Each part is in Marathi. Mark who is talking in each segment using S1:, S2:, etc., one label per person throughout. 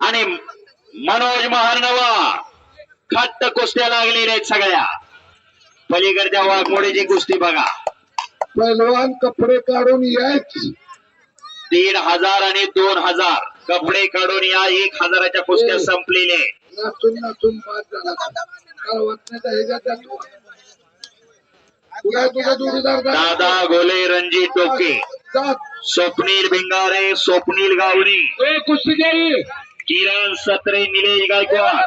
S1: आणि मनोज महारनवा खट्ट कुस्त्या लागलेल्या आहेत सगळ्या पलीकडच्या वाघमोडीची कुस्ती बघा
S2: पैलवान कपडे काढून यायच
S1: दीड हजार आणि दोन हजार कपडे काढून या एक हजाराच्या कुस्त्या संपलेल्या आहेत.
S2: नाचून नाचून बाद झाला काल वाटण्याचा ह्याच्यात जातो. तुला तुझा जोडीदार जा.
S1: दादा गोले रणजित डोके. स्वप्नील भिंगारे स्वप्नील गावरी
S2: ए, कुस्तीगिरी
S1: किरण सत्रे निलेश गायकवाड।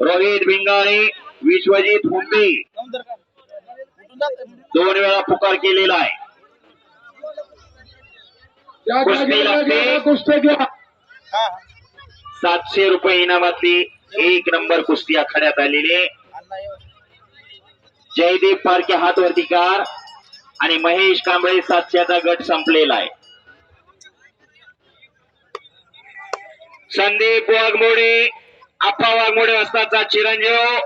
S1: रोहित भिंगारे विश्वजित हुंबे दोन वेळा पुकार केलेला आहे. कुस्ती
S2: कुस्ती घ्या.
S1: सातशे रुपये इनामातली एक नंबर कुस्ती आखाड्यात आलेली. जयदेव पारखे हातवरती कार. आणि महेश कांबळे सातशेचा गट संपलेला आहे. संदीप वाघमोडे आप्पा वाघमोडे असताचा चिरंजीव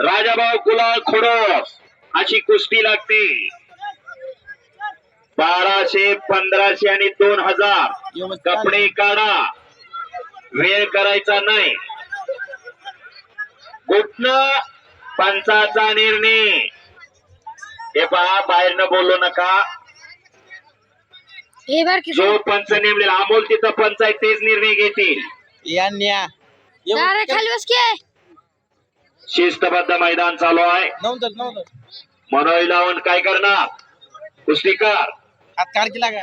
S1: राजाभाऊ कुलाल खोडस अशी कुस्ती लागते. बाराशे पंधराशे आणि दोन हजार. कपडे काढा. वेळ करायचा नाही. कुठनं पंचाचा निर्णय. हे पहा बाहेर न बोलू नका.
S3: हे बर की
S1: जो पंच नेमलेला अमोल तिथं पंच आहे तेच निर्णय घेतील.
S4: यांन्या
S3: अरे खाली बस की.
S1: शिस्तबद्ध मैदान चालू आहे.
S4: नव्हतं नव्हतं
S1: मनोज लावून काय करणार? कुस्तीकर.
S4: हात लागा.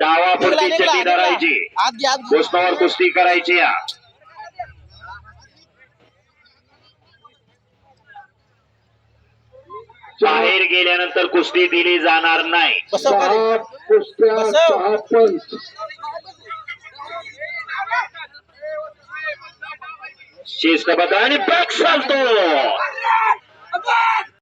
S4: निघला, निघला,
S1: चटी
S4: निघला.
S1: धरायची
S4: आत घे आत घे.
S1: कृष्णावर कुस्ती करायची या बाहेर गेल्यानंतर कुस्ती दिली जाणार नाही.
S2: पंच.
S1: शिस्तबद्ध आणि बॅक चालतो.